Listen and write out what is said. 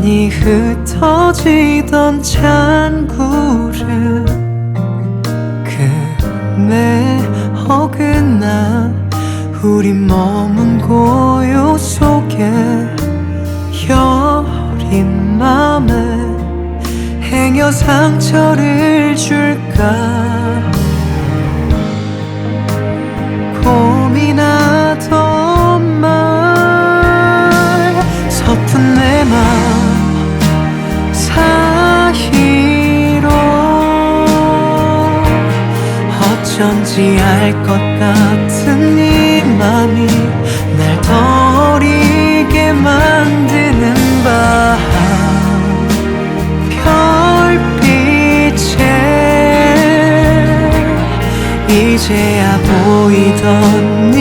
세상이 흩어지던 찬구를 그내 어긋나 우리 머문 고요 속에 여린 맘에 행여 상처를 줄 어쩐지 알 것 같은 이 맘이 날더 어리게 만드는 밤 별빛에 이제야 보이던